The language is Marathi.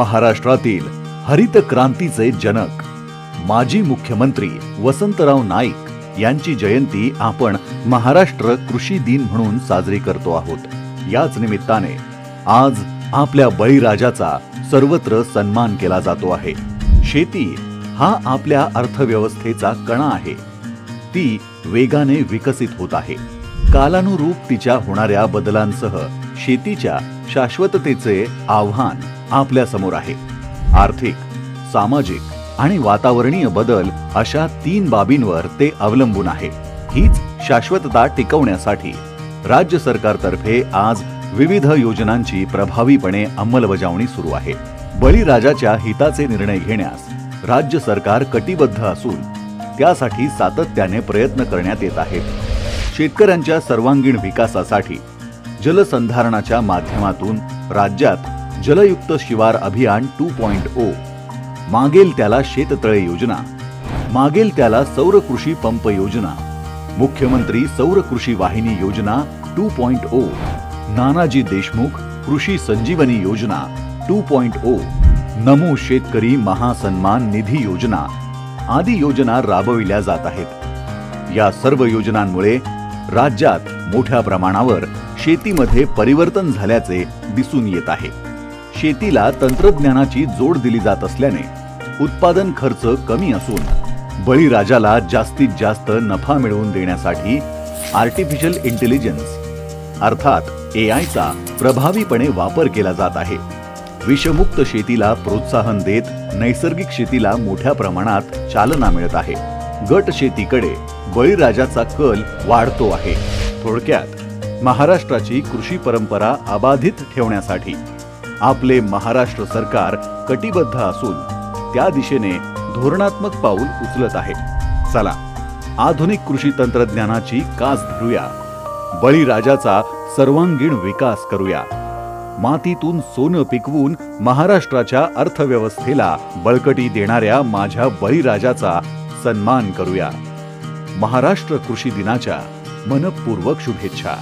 महाराष्ट्रातील हरित क्रांतीचे जनक. माजी मुख्यमंत्री वसंतराव नाईक यांची जयंती आपण महाराष्ट्र कृषी दिन म्हणून साजरी करतो आहोत. याच निमित्ताने आज आपल्या बळीराजाचा सर्वत्र सन्मान केला जातो आहे. शेती हा आपल्या अर्थव्यवस्थेचा कणा आहे. ती वेगाने विकसित होत आहे. कालानुरूप तिच्या होणाऱ्या बदलांसह शेतीच्या शाश्वततेचे आव्हान आपल्यासमोर आहे. आर्थिक सामाजिक आणि वातावरणीय बदल अशा तीन बाबींवर ते अवलंबून आहे. हीच शाश्वतता टिकवण्यासाठी राज्य सरकारतर्फे आज विविध योजनांची प्रभावीपणे अंमलबजावणी सुरू आहे. बळीराजाच्या हिताचे निर्णय घेण्यास राज्य सरकार कटिबद्ध असून त्यासाठी सातत्याने प्रयत्न करण्यात येत आहेत. शेतकऱ्यांच्या सर्वांगीण विकासासाठी जलसंधारणाच्या माध्यमातून राज्यात जलयुक्त शिवार अभियान टू पॉइंट ओ. मागेल त्याला शेततळे योजना. मागेल त्याला सौर कृषी पंप योजना. मुख्यमंत्री सौर कृषी वाहिनी योजना two point O. Nanaji Deshmukh कृषी संजीवनी योजना टू पॉइंट ओ. नमो शेतकरी महासन्मान निधी योजना. आदी योजना राबविल्या जात आहेत. या सर्व योजनांमुळे राज्यात मोठ्या प्रमाणावर शेतीमध्ये परिवर्तन झाल्याचे दिसून येत आहे. शेतीला तंत्रज्ञानाची जोड दिली जात असल्याने उत्पादन खर्च कमी असून बळीराजाला जास्तीत जास्त नफा मिळवून देण्यासाठी आर्टिफिशियल इंटेलिजन्स अर्थात ए आयचा प्रभावीपणे वापर केला जात आहे. विषमुक्त शेतीला प्रोत्साहन देत नैसर्गिक शेतीला मोठ्या प्रमाणात चालना मिळत आहे. गट शेतीकडे बळीराजाचा कल वाढतो आहे. थोडक्यात महाराष्ट्राची कृषी परंपरा अबाधित ठेवण्यासाठी आपले महाराष्ट्र सरकार कटिबद्ध असून त्या दिशेने धोरणात्मक पाऊल उचलत आहे. चला आधुनिक कृषी तंत्रज्ञानाची कास धरूया. बळीराजाचा सर्वांगीण विकास करूया. मातीतून सोनं पिकवून महाराष्ट्राच्या अर्थव्यवस्थेला बळकटी देणाऱ्या माझ्या बळीराजाचा सन्मान करूया. महाराष्ट्र कृषी दिनाच्या मनपूर्वक शुभेच्छा.